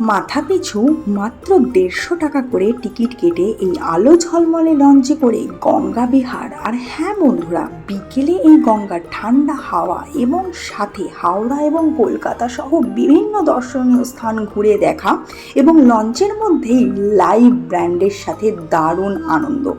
মাথা পিছু মাত্র দেড়শো টাকা করে টিকিট কেটে এই আলো ঝলমলে লঞ্চে করে গঙ্গা বিহার। আর হ্যাঁ বন্ধুরা, বিকেলে এই গঙ্গার ঠান্ডা হাওয়া এবং সাথে হাওড়া এবং কলকাতা সহ বিভিন্ন দর্শনীয় স্থান ঘুরে দেখা এবং লঞ্চের মধ্যেই লাইভ ব্র্যান্ডের সাথে দারুণ আনন্দ।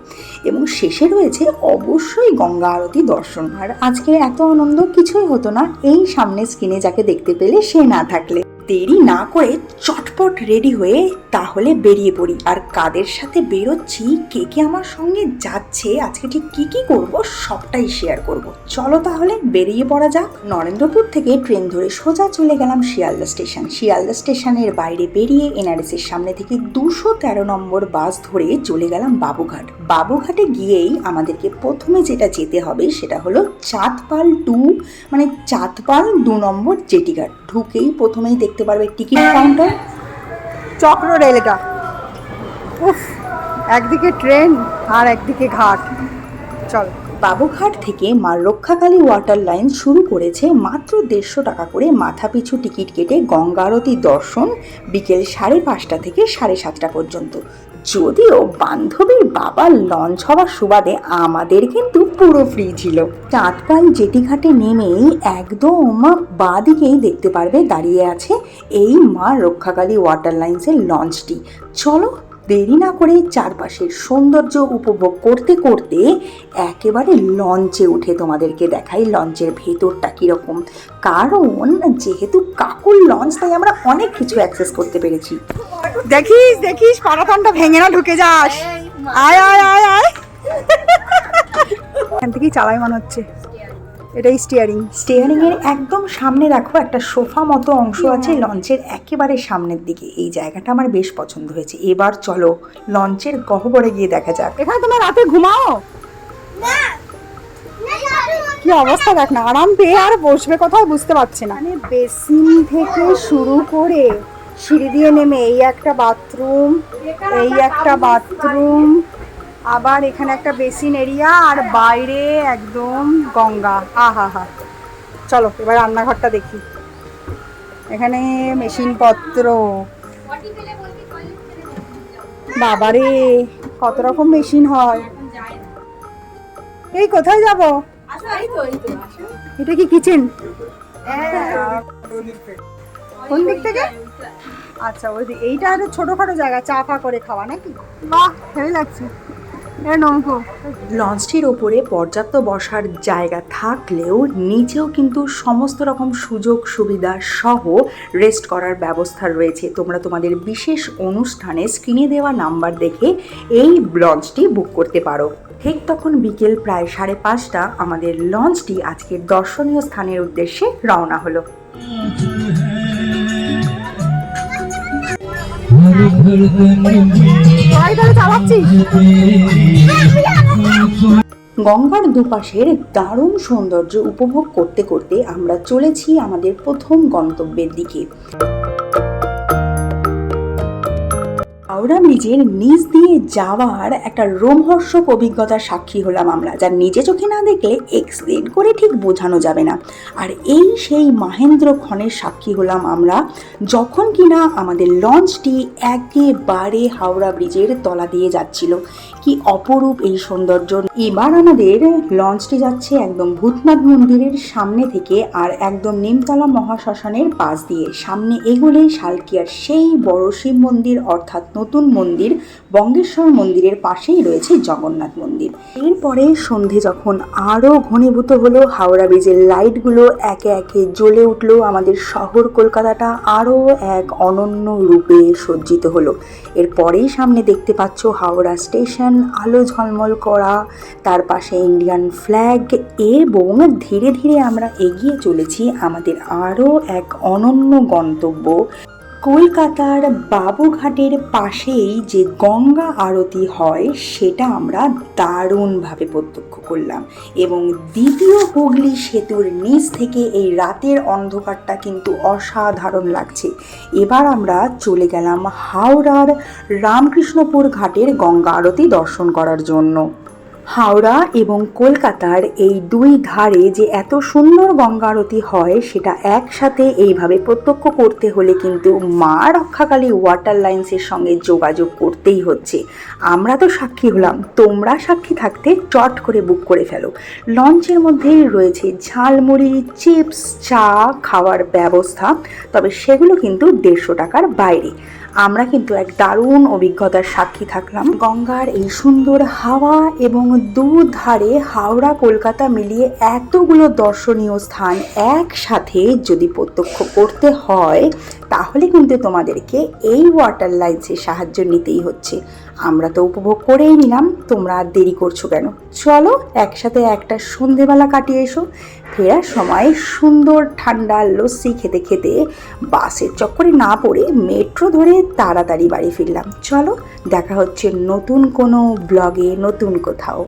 এবং শেষে রয়েছে অবশ্যই গঙ্গা আরতি দর্শন। আর আজকে এত আনন্দ কিছুই হতো না, এই সামনে স্ক্রিনে যাকে দেখতে পেলে সে না থাকলে। দেরি না করে চটপট রেডি হয়ে তাহলে বেরিয়ে পড়ি। আর কাদের সাথে বেরোচ্ছি, কে কে আমার সঙ্গে যাচ্ছে, আজকে ঠিক কি কি করব, সবটাই শেয়ার করব। চলো তাহলে বেরিয়ে পড়া যাক। নরেন্দ্রপুর থেকে ট্রেন ধরে সোজা চলে গেলাম শিয়ালদা স্টেশন শিয়ালদা স্টেশনের বাইরে বেরিয়ে এনআরএস এর সামনে থেকে দুশো তেরো নম্বর বাস ধরে চলে গেলাম বাবুঘাট। বাবুঘাটে গিয়েই আমাদেরকে প্রথমে যেটা যেতে হবে সেটা হলো চাঁদপাল টু মানে চাঁদপাল দু নম্বর জেটিঘাট ঢুকেই প্রথমেই দেখতে পারবে টিকিট কাউন্টার। চক্র রেল এটা উফ, একদিকে ট্রেন আর একদিকে ঘাট। চল। বাবুঘাট থেকে মা রক্ষাকালী ওয়াটার লাইন শুরু করেছে মাত্র দেড়শো টাকা করে মাথাপিছু টিকিট কেটে গঙ্গা আরতি দর্শন বিকেল সাড়ে পাঁচটা থেকে সাড়ে সাতটা পর্যন্ত। যদিও বান্ধবীর বাবার লঞ্চ হওয়ার সুবাদে আমাদের কিন্তু পুরো ফ্রি ছিল। চাঁদপাল জেটিঘাটে নেমেই একদম বাঁ দিকেই দেখতে পারবে দাঁড়িয়ে আছে এই মা রক্ষাকালী ওয়াটার লাইন্সের লঞ্চটি। চলো দেরি না করে চারপাশের সৌন্দর্য উপভোগ করতে করতে একেবারে লঞ্চে উঠে তোমাদেরকে দেখাই লঞ্চের ভেতরটা কীরকম। কারণ যেহেতু কাকুর লঞ্চ, তাই আমরা অনেক কিছু অ্যাক্সেস করতে পেরেছি। দেখিস দেখিস পারাতনটা ভেঙে না ঢুকে যাস। আয় আয় আয় আয়। এখান থেকেই চালাই মনে হচ্ছে। এটাই স্টিয়ারিং স্টিয়ারিং এর একদম সামনে দেখো একটা সোফা মতো অংশ আছে লঞ্চের একেবারে সামনের দিকে। এই জায়গাটা আমার বেশ পছন্দ হয়েছে। এবার চলো লঞ্চের গহ্বরে গিয়ে দেখা যাক। এখানে তোমার রাতে ঘুমাও? কি অবস্থা দেখ না আরাম পেয়ে আর বসবে কোথাও বুঝতে পারছি না। মানে বেসিন থেকে শুরু করে সিঁড়ি দিয়ে নেমে এই একটা বাথরুম এই একটা বাথরুম আবার এখানে একটা বেসিন এরিয়া আর বাইরে একদম গঙ্গা। আহা হা। চলো এবার রান্নাঘরটা দেখি। এখানে মেশিনপত্র। বাবারে কত রকম মেশিন হয়। এই কোথায় যাব? এটা কি কিচেন? কোন দিক থেকে? আচ্ছা ওই এইটা একটা ছোটখাটো জায়গা চা ফা করে খাওয়া নাকি? বাহ হেভি লাগছে লঞ্চটির ওপরে পর্যাপ্ত বসার জায়গা থাকলেও নিচেও কিন্তু সমস্ত রকম সুযোগ সুবিধা সহ রেস্ট করার ব্যবস্থা রয়েছে। তোমরা তোমাদের বিশেষ অনুষ্ঠানে স্ক্রিনে দেওয়া নাম্বার দেখে এই লঞ্চটি বুক করতে পারো। ঠিক তখন বিকেল প্রায় সাড়ে পাঁচটা আমাদের লঞ্চটি আজকের দর্শনীয় স্থানের উদ্দেশ্যে রওনা হলো। গঙ্গার দুপাশের দারুণ সৌন্দর্য উপভোগ করতে করতে আমরা চলেছি আমাদের প্রথম গন্তব্যের দিকে। হাওড়া ব্রিজের নিচ দিয়ে যাওয়ার একটা রোমহর্ষক অভিজ্ঞতার সাক্ষী হলাম আমরা, যা নিজে চোখে না দেখলে এক্সপ্লেন করে ঠিক বোঝানো যাবে না। আর এই সেই মাহেন্দ্র ক্ষণের সাক্ষী হলাম আমরা, যখন কিনা আমাদের লঞ্চটি একেবারে হাওড়া ব্রিজের তলা দিয়ে যাচ্ছিল। কি অপরূপ এই সৌন্দর্য। এবার আমাদের লঞ্চটি যাচ্ছে একদম ভূতনাথ মন্দিরের সামনে থেকে আর একদম নিমতলা মহাশ্মশানের পাশ দিয়ে। সামনে এগোলেই শালকিয়ার সেই বড় শিব মন্দির, অর্থাৎ নতুন মন্দির বঙ্গেশ্বর মন্দিরের পাশেই রয়েছে জগন্নাথ মন্দির। এরপরে সন্ধে যখন আরও ঘনীভূত হলো, হাওড়া ব্রিজের লাইটগুলো একে একে জ্বলে উঠল, আমাদের শহর কলকাতাটা আরও এক অনন্য রূপে সজ্জিত হলো। এরপরেই সামনে দেখতে পাচ্ছ হাওড়া স্টেশন, আলো ঝলমল করা, তার পাশে ইন্ডিয়ান ফ্ল্যাগ এবং ধীরে ধীরে আমরা এগিয়ে চলেছি আমাদের আরও এক অনন্য গন্তব্য। কলকাতার বাবুঘাটের পাশেই যে গঙ্গা আরতি হয়, সেটা আমরা দারুণভাবে প্রত্যক্ষ করলাম এবং দ্বিতীয় হুগলি সেতুর নিচ থেকে এই রাতের অন্ধকারটা কিন্তু অসাধারণ লাগছে। এবার আমরা চলে গেলাম হাওড়ার রামকৃষ্ণপুর ঘাটের গঙ্গা আরতি দর্শন করার জন্য। হাওড়া এবং কলকাতার এই দুই ধারে যে এত সুন্দর গঙ্গারতি হয়, সেটা একসাথে এইভাবে প্রত্যক্ষ করতে হলে কিন্তু মা রক্ষাকালী ওয়াটার লাইন্সের সঙ্গে যোগাযোগ করতেই হচ্ছে। আমরা তো সাক্ষী হলাম, তোমরা সাক্ষী থাকতে চট করে বুক করে ফেলো। লঞ্চের মধ্যেই রয়েছে ঝালমুড়ি চিপস চা, খাওয়ার ব্যবস্থা, তবে সেগুলো কিন্তু দেড়শো টাকার বাইরে। আমরা কিন্তু এক দারুণ অভিজ্ঞতার সাক্ষী থাকলাম। গঙ্গার এই সুন্দর হাওয়া এবং দুধারে হাওড়া, কলকাতা মিলিয়ে এতগুলো দর্শনীয় স্থান একসাথে যদি প্রত্যক্ষ করতে হয়, তাহলে কিন্তু তোমাদেরকে এই ওয়াটার লাইন্সের সাহায্য নিতেই হচ্ছে। আমরা তো উপভোগ করেই নিলাম, তোমরা আর দেরি করছ কেন? চলো, একসাথে একটা সন্ধেবেলা কাটিয়ে এসো। ফেরার সময় সুন্দর ঠান্ডা লস্যি খেতে খেতে বাসের চক্করে না পড়ে মেট্রো ধরে তাড়াতাড়ি বাড়ি ফিরলাম। চলো, দেখা হচ্ছে নতুন কোনো ব্লগে, নতুন কোথাও।